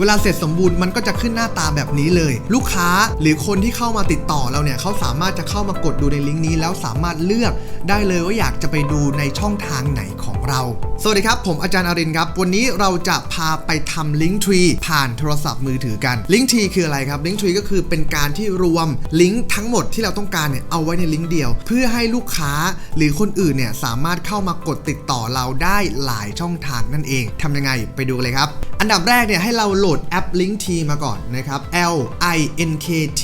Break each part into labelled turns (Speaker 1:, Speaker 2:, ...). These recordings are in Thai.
Speaker 1: เวลาเสร็จสมบูรณ์มันก็จะขึ้นหน้าตาแบบนี้เลย ลูกค้าหรือคนที่เข้ามาติดต่อเราเนี่ยเขาสามารถจะเข้ามากดดูในลิงก์นี้แล้วสามารถเลือกได้เลยว่าอยากจะไปดูในช่องทางไหนของเรา สวัสดีครับ ผมอาจารย์อรินครับ วันนี้เราจะพาไปทำลิงก์ทรีผ่านโทรศัพท์มือถือกันลิงก์ทรีคืออะไรครับลิงก์ทรีก็คือเป็นการที่รวมลิงก์ทั้งหมดที่เราต้องการเนี่ยเอาไว้ในลิงก์เดียว เพื่อให้ลูกค้าหรือคนอื่นเนี่ยสามารถเข้ามากดติดต่อเราได้หลายช่องทางนั่นเองทำยังไงไปดูกันเลยครับ อันดับแรกเนี่ยให้เราโหลดแอป Link T มาก่อนนะครับ L I N K T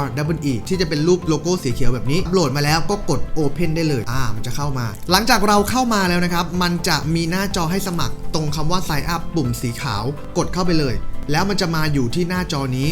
Speaker 1: R W E ที่จะเป็นรูปโลโก้สีเขียวแบบนี้โหลดมาแล้วก็กด Open ได้เลย อ่า มันจะเข้ามา หลังจากเราเข้ามาแล้วนะครับ มันจะมีหน้าจอให้สมัครตรงคำว่า Sign Up ปุ่มสีขาว กดเข้าไปเลย แล้วมันจะมาอยู่ที่หน้าจอนี้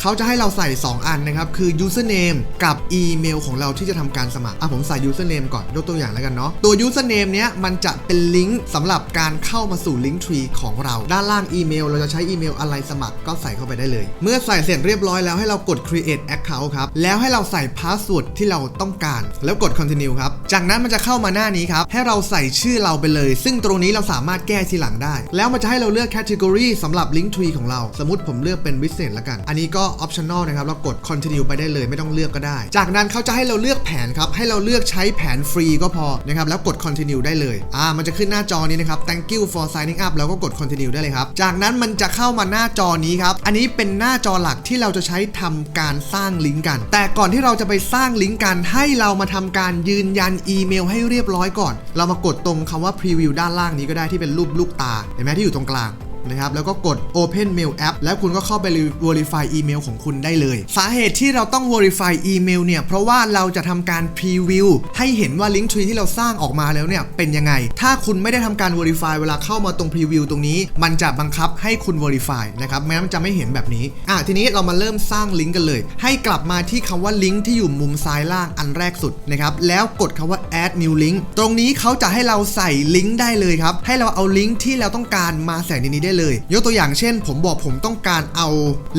Speaker 1: เขาจะให้เราใส่ 2 อันนะครับ คือ username กับอีเมลของเราที่จะทำการสมัครอะผมใส่ username ก่อนยกตัวอย่างแล้วกันเนาะตัว username เนี้ยมันจะเป็นลิงก์สำหรับการเข้ามาสู่ link tree ของเรา ด้านล่างอีเมล เราจะใช้อีเมลอะไรสมัครก็ใส่เข้าไปได้เลย เมื่อใส่เสร็จเรียบร้อยแล้วให้เรากด create account ครับ แล้วให้เราใส่ password ที่เราต้องการ แล้วกด continue ครับ จากนั้นมันจะเข้ามาหน้านี้ครับ ให้เราใส่ชื่อเราไปเลย ซึ่งตรงนี้เราสามารถแก้ทีหลังได้ แล้วมันจะให้เราเลือก category สำหรับ link tree ของเรา สมมติผมเลือกเป็น business ล้วกัน อันนี้ก็ optional นะครับเรากด continue ไปได้เลยไม่ต้องเลือกก็ได้ จากนั้นเขาจะให้เราเลือกแผนครับให้เราเลือกใช้แผนฟรีก็พอนะครับแล้วกด continue ได้เลยอ่ามันจะขึ้นหน้าจอนี้นะครับ thank you for signing up แล้วก็กด continue ได้เลยครับ จากนั้นมันจะเข้ามาหน้าจอนี้ครับ อันนี้เป็นหน้าจอหลักที่เราจะใช้ทำการสร้างลิงก์กัน แต่ก่อนที่เราจะไปสร้างลิงก์กัน ให้เรามาทำการยืนยันอีเมลให้เรียบร้อยก่อน เรามากดตรงคำว่า preview ด้านล่างนี้ก็ได้ที่เป็นรูปลูกตาเห็นไหมที่อยู่ตรงกลาง นะครับแล้วก็กด Open Mail App แล้วคุณก็เข้าไป Verify อีเมลของคุณได้เลย สาเหตุที่เราต้อง Verify อีเมลเนี่ยเพราะว่าเราจะทำการ Preview ให้เห็นว่า Link Tree ที่เราสร้างออกมาแล้วเนี่ยเป็นยังไง ถ้าคุณไม่ได้ทำการ Verify เวลาเข้ามาตรง Preview ตรงนี้ มันจะบังคับให้คุณ Verify นะครับแม้มันจะไม่เห็นแบบนี้อะทีนี้เรามาเริ่มสร้างลิงก์กันเลย ให้กลับมาที่คำว่าลิงก์ที่อยู่มุมซ้ายล่างอันแรกสุดนะครับแล้วกดคำว่า add new link ตรงนี้เขาจะให้เราใส่ลิงก์ได้เลยครับให้เราเอาลิงก์ที่เราต้องการมาใส่ในนี้ได้เลย ยกตัวอย่างเช่น ผมบอกผมต้องการเอา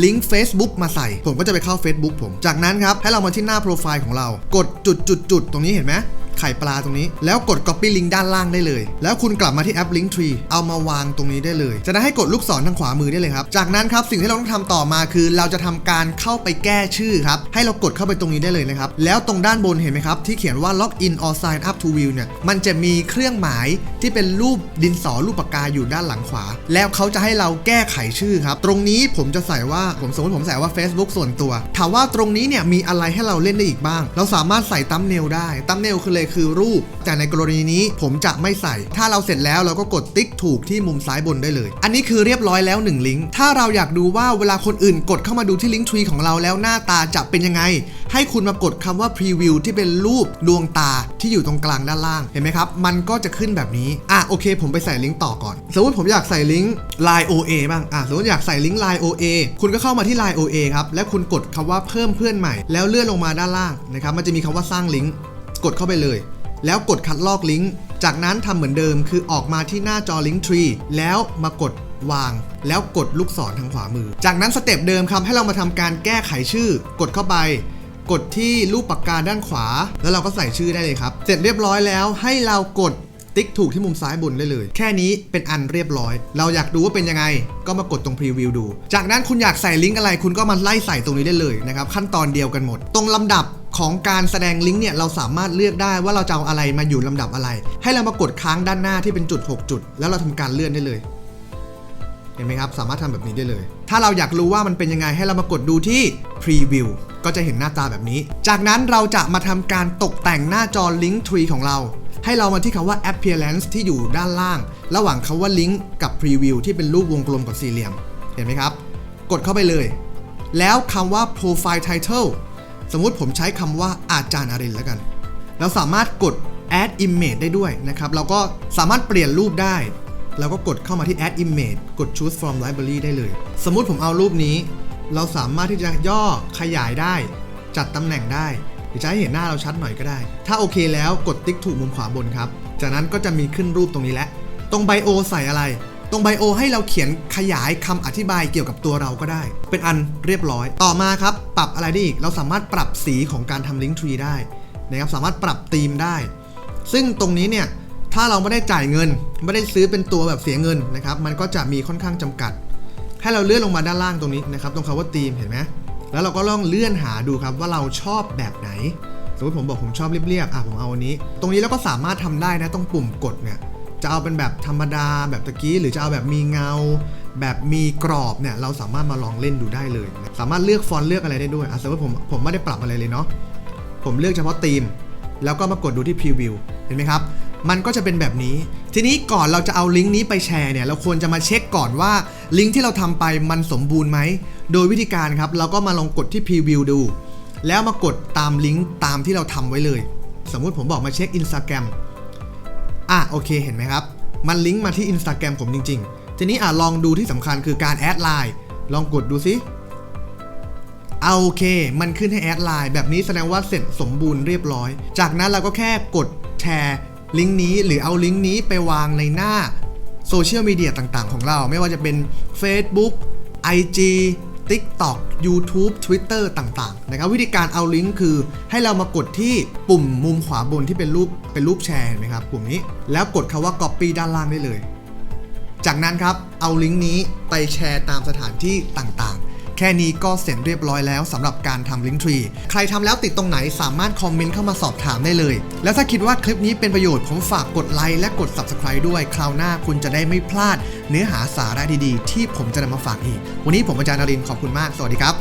Speaker 1: ลิงก์ Facebook มาใส่ ผมก็จะไปเข้า Facebook ผม จากนั้นครับให้เรามาที่หน้าโปรไฟล์ของเรา กดจุดจุดจุดตรงนี้เห็นไหมไข่ปลาตรงนี้ แล้วกด copy link ด้านล่างได้เลย แล้วคุณกลับมาที่แอป Link Tree เอามาวางตรงนี้ได้เลย จากนั้นให้กดลูกศรทางขวามือได้เลยครับ จากนั้นครับสิ่งที่เราต้องทำต่อมาคือ เราจะทำการเข้าไปแก้ชื่อครับ ให้เรากดเข้าไปตรงนี้ได้เลยนะครับ แล้วตรงด้านบนเห็นไหมครับที่เขียนว่า log in or sign up to view เนี่ย มันจะมีเครื่องหมายที่เป็นรูปดินสอรูปปากกาอยู่ด้านหลังขวา แล้วเขาจะให้เราแก้ไขชื่อครับ ตรงนี้ผมจะใส่ว่า ผมสมมติผมใส่ว่า Facebook ส่วนตัว ถามว่าตรงนี้เนี่ยมีอะไรให้เราเล่นได้อีกบ้าง เราสามารถใส่ตั้มเนลได้ตั้มเนลคือเลยคือรูป แต่ในกรณีนี้ผมจะไม่ใส่ ถ้าเราเสร็จแล้วเราก็กดติ๊กถูกที่มุมซ้ายบนได้เลย อันนี้คือเรียบร้อยแล้ว1ลิงก์ถ้าเราอยากดูว่าเวลาคนอื่นกดเข้ามาดูที่ลิงก์ทรีของเราแล้วหน้าตาจะเป็นยังไง ให้คุณมากดคำว่า preview ที่เป็นรูปดวงตาที่อยู่ตรงกลางด้านล่างเห็นไหมครับ มันก็จะขึ้นแบบนี้อะโอเค ผมไปใส่ลิงก์ต่อก่อนสมมติผมอยากใส่ลิงก์ Line OA บ้างอะสมมติอยากใส่ลิงก์ Line OA คุณก็เข้ามาที่ Line OA ครับแล้วคุณกดคำว่าเพิ่มเพื่อนใหม่ แล้วเลื่อนลงมาด้านล่างนะครับมันจะมีคำว่าสร้างลิงก์ กดเข้าไปเลย แล้วกดคัดลอกลิงก์ จากนั้นทำเหมือนเดิมคือออกมาที่หน้าจอลิงก์ทรีแล้วมากดวาง แล้วกดลูกศรทางขวามือ จากนั้นสเต็ปเดิมครับให้เรามาทำการแก้ไขชื่อ กดเข้าไป กดที่รูปปากกาด้านขวา แล้วเราก็ใส่ชื่อได้เลยครับ เสร็จเรียบร้อยแล้วให้เรากดติ๊กถูกที่มุมซ้ายบนได้เลย แค่นี้เป็นอันเรียบร้อย เราอยากดูว่าเป็นยังไง ก็มากดตรงพรีวิวดู จากนั้นคุณอยากใส่ลิงก์อะไร คุณก็มาไล่ใส่ตรงนี้ได้เลยนะครับ ขั้นตอนเดียวกันหมด ตรงลำดับ ของการแสดงลิงก์เนี่ยเราสามารถเลือกได้ว่าเราจะเอาอะไรมาอยู่ลำดับอะไร ให้เรามากดค้างด้านหน้าที่เป็นจุด 6 จุด แล้วเราทำการเลื่อนได้เลย เห็นไหมครับ สามารถทำแบบนี้ได้เลย ถ้าเราอยากรู้ว่ามันเป็นยังไงให้เรามากดดูที่ Preview ก็จะเห็นหน้าตาแบบนี้ จากนั้นเราจะมาทำการตกแต่งหน้าจอ Link Tree ของเรา ให้เรามาที่คำว่า Appearance ที่อยู่ด้านล่าง ระหว่างคำว่า Link กับ Preview ที่เป็นรูปวงกลมกับสี่เหลี่ยม เห็นไหมครับ กดเข้าไปเลย แล้วคำว่า Profile Title สมมุติผมใช้คำว่าอาจารย์อารินแล้วกัน เราสามารถกด add image ได้ด้วยนะครับ เราก็สามารถเปลี่ยนรูปได้ เราก็กดเข้ามาที่ add image กด choose from library ได้เลย สมมุติผมเอารูปนี้ เราสามารถที่จะย่อขยายได้ จัดตำแหน่งได้หรือจะให้เห็นหน้าเราชัดหน่อยก็ได้ ถ้าโอเคแล้วกดติ๊กถูกมุมขวาบนครับ จากนั้นก็จะมีขึ้นรูปตรงนี้แล้ว ตรงไบโอใส่อะไร ตรงไบโอให้เราเขียนขยายคำอธิบายเกี่ยวกับตัวเราก็ได้ เป็นอันเรียบร้อย ต่อมาครับ ปรับอะไรได้อีก เราสามารถปรับสีของการทำลิงก์ทรีได้นะครับ สามารถปรับธีมได้ ซึ่งตรงนี้เนี่ย ถ้าเราไม่ได้จ่ายเงิน ไม่ได้ซื้อเป็นตัวแบบเสียเงินนะครับ มันก็จะมีค่อนข้างจำกัด ให้เราเลื่อนลงมาด้านล่างตรงนี้นะครับ ตรงคำว่าธีมเห็นไหมแล้วเราก็ลองเลื่อนหาดูครับว่าเราชอบแบบไหน สมมติผมบอกผมชอบเรียบๆ อะผมเอาอันนี้ ตรงนี้เราก็สามารถทำได้นะ ตรงปุ่มกดเนี่ย จะเอาเป็นแบบธรรมดาแบบตะกี้ หรือจะเอาแบบมีเงา แบบมีกรอบเนี่ยเราสามารถมาลองเล่นดูได้เลย สามารถเลือกฟอนต์เลือกอะไรได้ด้วยอะสมมติผมผมไม่ได้ปรับอะไรเลยเนาะผมเลือกเฉพาะธีม แล้วก็มากดดูที่พรีวิวเห็นไหมครับ มันก็จะเป็นแบบนี้ ทีนี้ก่อนเราจะเอาลิงก์นี้ไปแชร์เนี่ยเราควรจะมาเช็คก่อนว่าลิงก์ที่เราทำไปมันสมบูรณ์ไหมโดยวิธีการครับเราก็มาลองกดที่พรีวิวดู แล้วมากดตามลิงก์ตามที่เราทำไว้เลย สมมุติผมบอกมาเช็ค Instagram อะโอเคเห็นไหมครับ มันลิงก์มาที่ Instagram ผมจริง ๆ ทีนี้อะลองดูที่สำคัญคือการแอดไลน์ลองกดดูซิเอาโอเค มันขึ้นให้แอดไลน์แบบนี้แสดงว่าเสร็จสมบูรณ์เรียบร้อย จากนั้นเราก็แค่กดแชร์ลิงก์นี้หรือเอาลิงก์นี้ไปวางในหน้าโซเชียลมีเดียต่างๆ ของเรา ไม่ว่าจะเป็น Facebook IG TikTok YouTube Twitter ต่างๆนะครับวิธีการเอาลิงก์คือ ให้เรามากดที่ปุ่มมุมขวาบนที่เป็นรูปเป็นรูปแชร์เห็นไหมครับปุ่มนี้แล้วกดคาว่า Copy ด้านล่างได้เลย จากนั้นครับเอาลิงก์นี้ไปแชร์ตามสถานที่ต่างๆ แค่นี้ก็เสร็จเรียบร้อยแล้วสำหรับการทำลิงก์ทรีใครทำแล้วติดตรงไหนสามารถคอมเมนต์เข้ามาสอบถามได้เลย แล้วถ้าคิดว่าคลิปนี้เป็นประโยชน์ผมฝากกดไลค์และกด Subscribe ด้วย คราวหน้าคุณจะได้ไม่พลาด เนื้อหาสาระดีๆ ที่ผมจะนำมาฝากอีก วันนี้ผมอาจารย์นรินขอบคุณมาก สวัสดีครับ